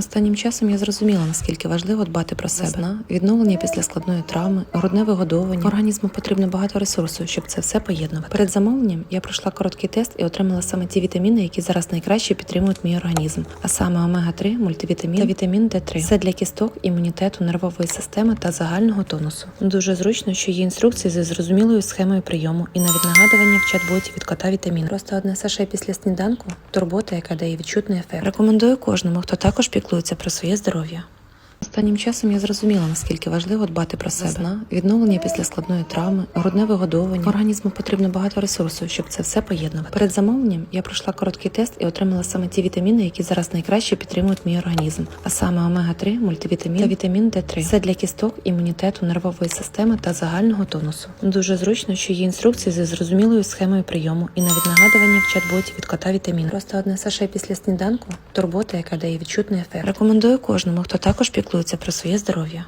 Останнім часом я зрозуміла, наскільки важливо дбати про себе. Весна, відновлення після складної травми, грудне вигодовування. Організму потрібно багато ресурсу, щоб це все поєднувати. Перед замовленням я пройшла короткий тест і отримала саме ті вітаміни, які зараз найкраще підтримують мій організм, а саме омега 3 мультивітамін та вітамін Д3. Це для кісток, імунітету, нервової системи та загального тонусу. Дуже зручно, що є інструкції зі зрозумілою схемою прийому і навіть нагадування в чат-боті від кота вітамін. Просто одне саше після сніданку турбота, яка дає відчутний ефект. Рекомендую кожному, хто також піклується про своє здоров'я. Останнім часом я зрозуміла, наскільки важливо дбати про себе. Весна, відновлення після складної травми, грудне вигодовування. Організму потрібно багато ресурсу, щоб це все поєднувати. Перед замовленням я пройшла короткий тест і отримала саме ті вітаміни, які зараз найкраще підтримують мій організм, а саме омега 3 мультивітамін та вітамін Д3. Це для кісток, імунітету, нервової системи та загального тонусу. Дуже зручно, що є інструкції зі зрозумілою схемою прийому і навіть нагадування в чат-боті від кота вітамін. Просто одне саше після сніданку турбота, яка дає відчутний ефект. Рекомендую кожному, хто також піклується про своє здоров'я.